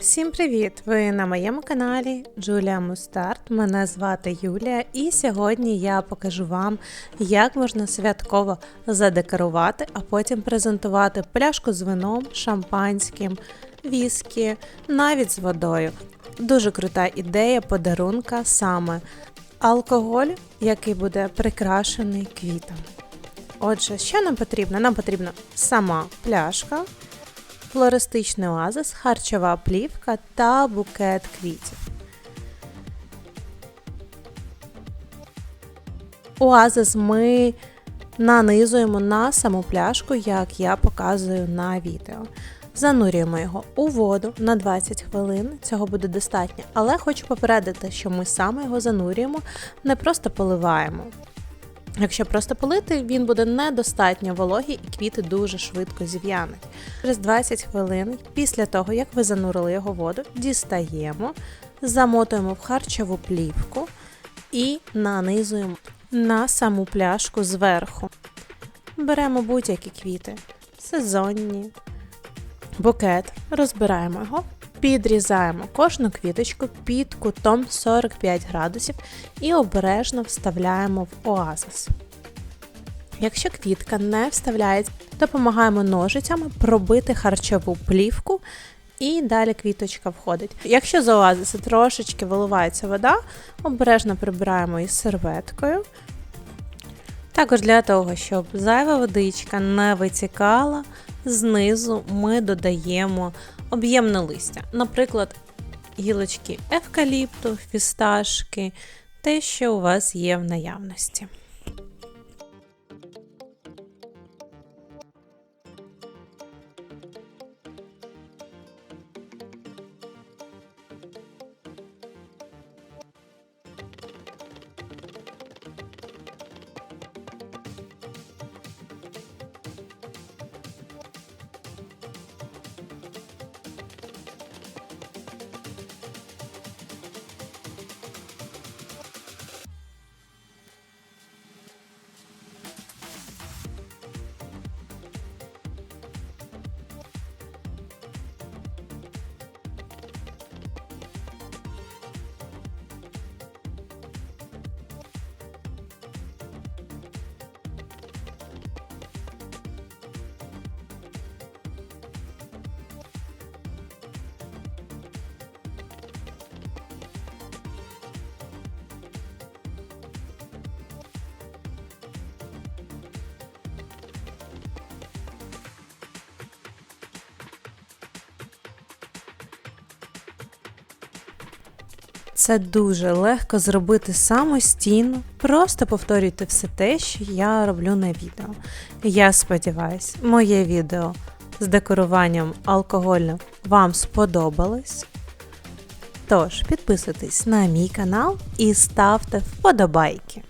Всім привіт! Ви на моєму каналі Джулія Мустарт. Мене звати Юлія, і сьогодні я покажу вам, як можна святково задекорувати, а потім презентувати пляшку з вином, шампанським, віскі, навіть з водою. Дуже крута ідея подарунка саме алкоголь, який буде прикрашений квітом. Отже, що нам потрібно? Нам потрібна сама пляшка, флористичний оазис, харчова плівка та букет квітів. Оазис ми нанизуємо на саму пляшку, як я показую на відео. Занурюємо його у воду на 20 хвилин, цього буде достатньо, але хочу попередити, що ми саме його занурюємо, не просто поливаємо. Якщо просто полити, він буде недостатньо вологий і квіти дуже швидко зів'януть. Через 20 хвилин після того, як ви занурили його воду, дістаємо, замотуємо в харчову плівку і нанизуємо на саму пляшку зверху. Беремо будь-які квіти, сезонні, букет, розбираємо його, підрізаємо кожну квіточку під кутом 45 градусів і обережно вставляємо в оазис. Якщо квітка не вставляється, допомагаємо ножицями пробити харчову плівку і далі квіточка входить. Якщо з оазису трошечки виливається вода, обережно прибираємо із серветкою. Також для того, щоб зайва водичка не витікала, знизу ми додаємо об'ємне листя, наприклад, гілочки евкаліпту, фісташки, те, що у вас є в наявності. Це дуже легко зробити самостійно. Просто повторюйте все те, що я роблю на відео. Я сподіваюсь, моє відео з декоруванням алкогольним вам сподобалось. Тож, підписуйтесь на мій канал і ставте вподобайки.